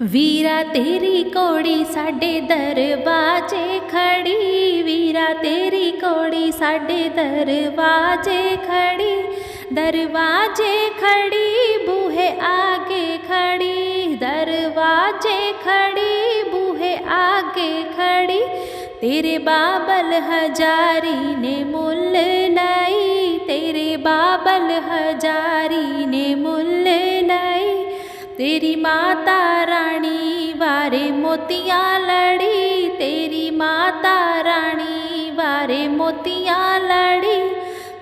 ਵੀਰਾ ਤੇਰੀ ਕੋੜੀ ਸਾਡੇ ਦਰਵਾਜ਼ੇ ਖੜੀ, ਵੀਰਾ ਤੇਰੀ ਕੋੜੀ ਸਾਡੇ ਦਰਵਾਜ਼ੇ ਖੜੀ ਦਰਵਾਜ਼ੇ ਖੜੀ, ਬੂਹੇ ਆਗੇ ਖੜੀ, ਦਰਵਾਜ਼ੇ ਖੜੀ, ਬੂਹੇ ਆਗੇ ਖੜੀ, ਤੇਰੇ ਬਾਬਲ ਹਜ਼ਾਰੀ ਨੇ ਮੁੱਲ ਲਈ, ਤੇਰੇ ਬਾਬਲ ਹਜ਼ਾਰੀ ਨੇ ਮੁੱਲ ਤੇਰੀ ਮਾਤਾ ਰਾਣੀ ਵਾਰੇ ਮੋਤੀਆਂ ਲੜੀ, ਤੇਰੀ ਮਾਤਾ ਰਾਣੀ ਵਾਰੇ ਮੋਤੀਆਂ ਲੜੀ,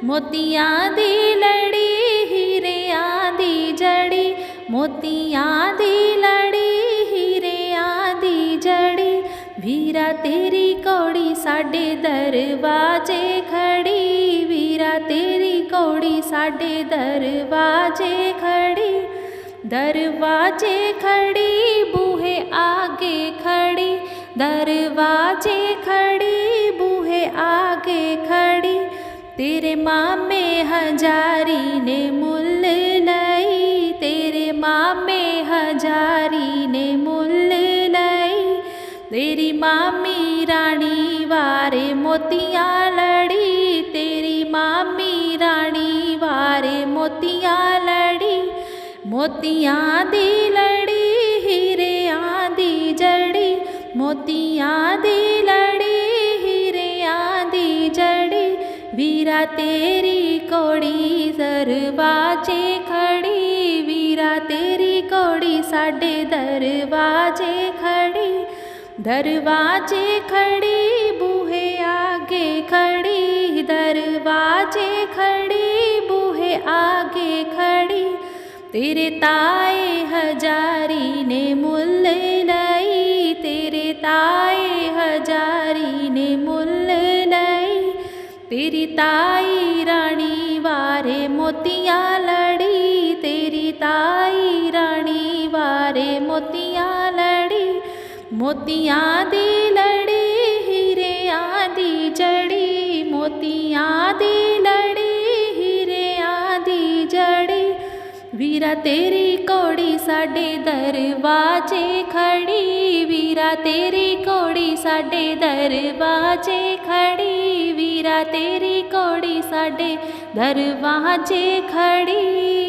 ਮੋਤੀਆਂ ਦੀ ਲੜੀ, ਹੀਰਿਆਂ ਦੀ ਜੜੀ, ਮੋਤੀਆਂ ਦੀ ਲੜੀ, ਹੀਰਿਆਂ ਦੀ ਜੜੀ। ਵੀਰਾ ਤੇਰੀ ਕੋੜੀ ਸਾਡੇ ਦਰਵਾਜ਼ੇ ਖੜੀ, ਵੀਰਾ ਤੇਰੀ ਕੋੜੀ ਸਾਡੇ ਦਰਵਾਜ਼ੇ ਖੜੀ। ਦਰਵਾਜ਼ੇ ਖੜੀ ਬੂਹੇ ਆਗੇ ਖੜੀ ਦਰਵਾਜ਼ੇ ਖੜੀ ਬੂਹੇ ਆਗੇ ਖੜੀ ਤੇਰੇ ਮਾਮੇ ਹਜ਼ਾਰੀ ਨੇ ਮੁੱਲ ਲਈ ਤੇਰੇ ਮਾਮੇ ਹਜ਼ਾਰੀ ਨੇ ਮੁੱਲ ਲਈ ਤੇਰੀ ਮਾਮੀ ਰਾਣੀ ਵਾਰੇ ਮੋਤੀਆਂ ਲੜੀ ਮੋਤੀਆਂ ਦੀ ਲੜੀ, ਹੀਰਿਆਂ ਦੀ ਜੜੀ। ਮੋਤੀਆਂ ਦੀ ਲੜੀ, ਹੀਰਿਆਂ ਦੀ ਜੜੀ। ਵੀਰਾ ਤੇਰੀ ਕੋੜੀ ਦਰਵਾਜ਼ੇ ਖੜੀ। ਵੀਰਾ ਤੇਰੀ ਕੋੜੀ ਸਾਡੇ ਦਰਵਾਜ਼ੇ ਖੜੀ। ਦਰਵਾਜ਼ੇ ਖੜੀ, ਬੂਹੇ ਆਗੇ ਖੜੀ। ਦਰਵਾਜ਼ੇ ਖੜੀ, ਬੂਹੇ ਆਗੇ ਖੜੀ। ਤੇਰੇ ਤਾਏ ਹਜ਼ਾਰੀ ਨੇ ਮੁੱਲ ਲਈ ਤੇਰੇ ਤਾਏ ਹਜ਼ਾਰੀ ਨੇ ਮੁੱਲ ਲਈ ਤੇਰੀ ਤਾਈ ਰਾਣੀ ਵਾਰੇ ਮੋਤੀਆਂ ਲੜੀ, ਤੇਰੀ ਤਾਈ ਰਾਣੀ ਵਾਰੇ ਮੋਤੀਆਂ ਲੜੀ। ਮੋਤੀਆਂ ਦੀ ਵੀਰਾ ਤੇਰੀ ਕੋੜੀ ਸਾਡੇ ਦਰਵਾਜ਼ੇ ਖੜੀ, ਵੀਰਾ ਤੇਰੀ ਕੋੜੀ ਸਾਡੇ ਦਰਵਾਜ਼ੇ ਖੜੀ, ਵੀਰਾ ਤੇਰੀ ਕੋੜੀ ਸਾਡੇ ਦਰਵਾਜ਼ੇ ਖੜੀ।